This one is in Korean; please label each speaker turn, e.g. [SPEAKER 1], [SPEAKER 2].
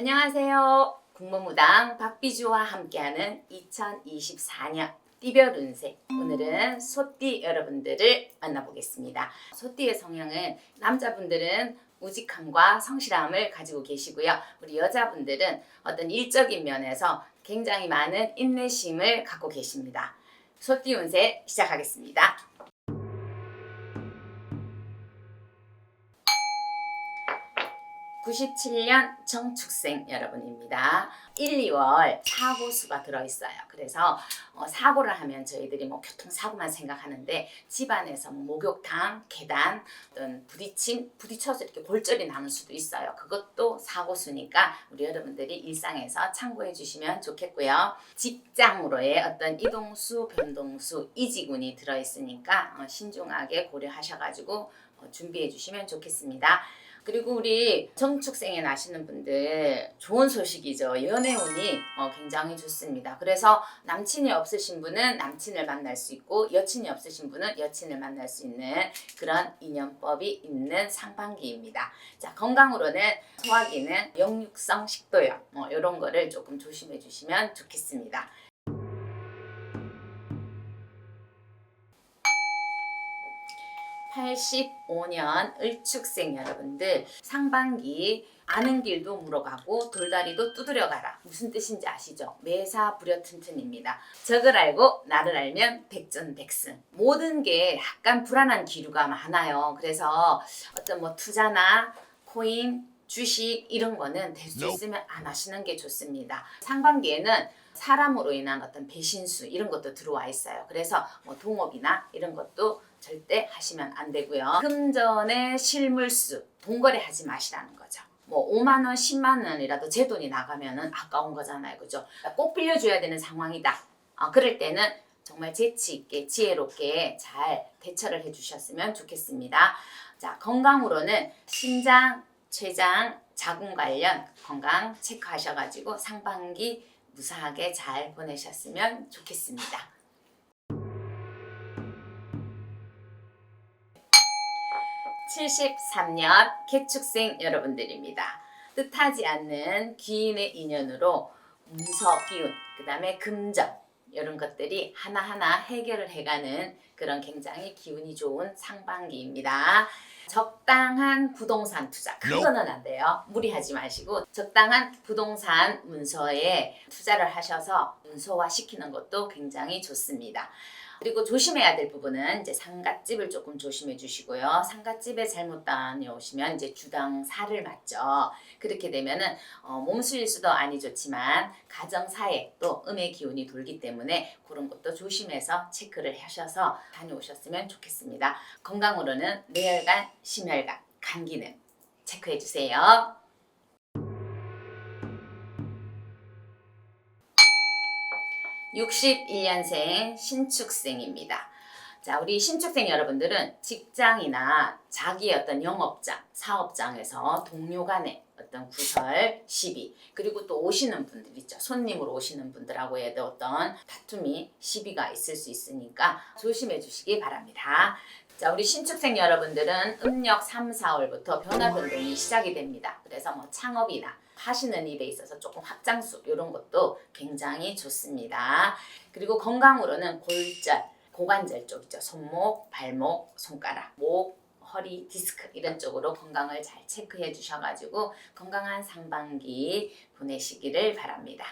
[SPEAKER 1] 안녕하세요. 국무무당 박비주와 함께하는 2024년 띠별 운세. 오늘은 소띠 여러분들을 만나보겠습니다. 소띠의 성향은 남자분들은 우직함과 성실함을 가지고 계시고요. 우리 여자분들은 어떤 일적인 면에서 굉장히 많은 인내심을 갖고 계십니다. 소띠 운세 시작하겠습니다. (97년) 정축생 여러분입니다. 1, 2월 사고수가 들어있어요. 그래서 어, 사고를 하면 저희들이 뭐 교통사고만 생각하는데 집안에서 뭐 목욕탕, 계단, 어떤 부딪힘, 부딪혀서 이렇게 골절이 나는 수도 있어요. 그것도 사고수니까 우리 여러분들이 일상에서 참고해 주시면 좋겠고요. 직장으로의 어떤 이동수, 변동수, 이지군이 들어있으니까 어, 신중하게 고려하셔가지고 어, 준비해 주시면 좋겠습니다. 그리고 우리 정축생에 나시는 분들 좋은 소식이죠. 연애운이 어, 굉장히 좋습니다. 그래서 남친이 없으신 분은 남친을 만날 수 있고 여친이 없으신 분은 여친을 만날 수 있는 그런 인연법이 있는 상반기입니다. 자 건강으로는 소화기는 역류성 식도염 뭐 이런 거를 조금 조심해 주시면 좋겠습니다. (85년) 을축생 여러분들 상반기 아는 길도 물어가고 돌다리도 두드려 가라 무슨 뜻인지 아시죠? 매사 불여튼튼입니다. 적을 알고 나를 알면 백전백승 모든 게 약간 불안한 기류가 많아요. 그래서 어떤 뭐 투자나 코인 주식 이런 거는 될 수. 있으면 안 하시는 게 좋습니다. 상반기에는 사람으로 인한 어떤 배신수 이런 것도 들어와 있어요. 그래서 뭐 동업이나 이런 것도 절대 하시면 안 되고요. 금전의 실물수 동거래 하지 마시라는 거죠. 뭐 5만 원, 10만 원이라도 제 돈이 나가면은 아까운 거잖아요. 그죠? 꼭 빌려줘야 되는 상황이다. 어, 그럴 때는 정말 재치 있게 지혜롭게 잘 대처를 해주셨으면 좋겠습니다. 자 건강으로는 신장, 췌장, 자궁 관련 건강 체크하셔가지고 상반기 무사하게 잘 보내셨으면 좋겠습니다. (73년) 개축생 여러분들입니다. 뜻하지 않는 귀인의 인연으로 문서 기운, 그 다음에 금전 이런 것들이 하나하나 해결을 해가는 그런 굉장히 기운이 좋은 상반기입니다. 적당한 부동산 투자 큰
[SPEAKER 2] Nope.
[SPEAKER 1] 거는 안 돼요. 무리하지 마시고 적당한 부동산 문서에 투자를 하셔서 문서화 시키는 것도 굉장히 좋습니다. 그리고 조심해야 될 부분은 이제 상갓집을 조금 조심해 주시고요. 상갓집에 잘못 다녀오시면 이제 주당사를 맞죠. 그렇게 되면은 어, 몸수일 수도 아니 좋지만 가정사에 또 음의 기운이 돌기 때문에 그런 것도 조심해서 체크를 하셔서 다녀오셨으면 좋겠습니다. 건강으로는 뇌혈관, 심혈관, 간 기능 체크해 주세요. (61년생) 신축생입니다. 자, 우리 신축생 여러분들은 직장이나 자기의 어떤 영업장, 사업장에서 동료 간의 어떤 구설, 시비, 그리고 또 오시는 분들 있죠. 손님으로 오시는 분들하고의 어떤 다툼이, 시비가 있을 수 있으니까 조심해 주시기 바랍니다. 자, 우리 신축생 여러분들은 음력 3, 4월부터 변화 변동이 시작이 됩니다. 그래서 뭐 창업이나 하시는 일에 있어서 조금 확장수 이런 것도 굉장히 좋습니다. 그리고 건강으로는 골절, 고관절 쪽이죠. 손목, 발목, 손가락, 목, 허리, 디스크 이런 쪽으로 건강을 잘 체크해 주셔가지고 건강한 상반기 보내시기를 바랍니다.